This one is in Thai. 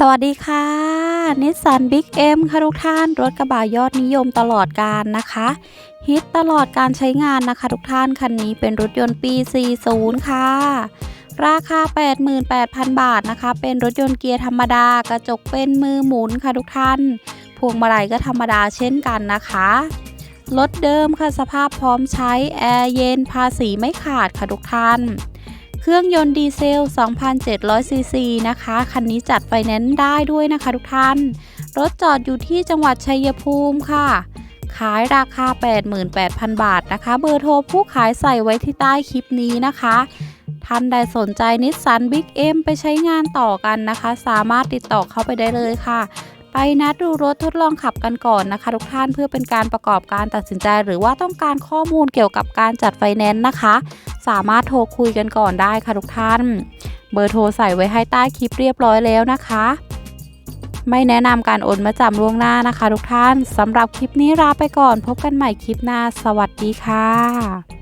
สวัสดีค่ะนิสสันบิ๊กเอ็มค่ะทุกท่าน รถกระบะยอดนิยมตลอดการนะคะ ฮิตตลอดการใช้งานนะคะ ทุกท่านคันนี้เป็นรถยนต์ปี 40 ค่ะ ราคา 88,000 บาทนะคะ เป็นรถยนต์เกียร์ธรรมดากระจกเป็นมือหมุนค่ะทุกท่าน พวงมาลัยก็ธรรมดาเช่นกันนะคะรถเดิมค่ะสภาพพร้อมใช้แอร์เย็นภาษีไม่ขาดค่ะทุกท่าน เครื่องยนต์ดีเซล 2,700 ซีซีนะคะ คันนี้จัดไฟแนนซ์ได้ด้วยนะคะทุกท่าน รถจอดอยู่ที่จังหวัดชัยภูมิค่ะ ขายราคา 88,000 บาทนะคะ เบอร์โทรผู้ขายใส่ไว้ที่ใต้คลิปนี้นะคะ ท่านใดสนใจนิสสันบิ๊กเอ็มไปใช้งานต่อกันนะคะ สามารถติดต่อเข้าไปได้เลยค่ะไปนัดดูรถทดลองขับกันก่อนนะคะ ทุกท่านเพื่อเป็นการประกอบการตัดสินใจ หรือว่าต้องการข้อมูลเกี่ยวกับการจัดไฟแนนซ์นะคะ สามารถโทรคุยกันก่อนได้ค่ะทุกท่าน เบอร์โทรใส่ไว้ให้ใต้คลิปเรียบร้อยแล้วนะคะ ไม่แนะนำการโอนมาจำล่วงหน้านะคะ ทุกท่านสำหรับคลิปนี้ลาไปก่อนพบกันใหม่คลิปหน้า สวัสดีค่ะ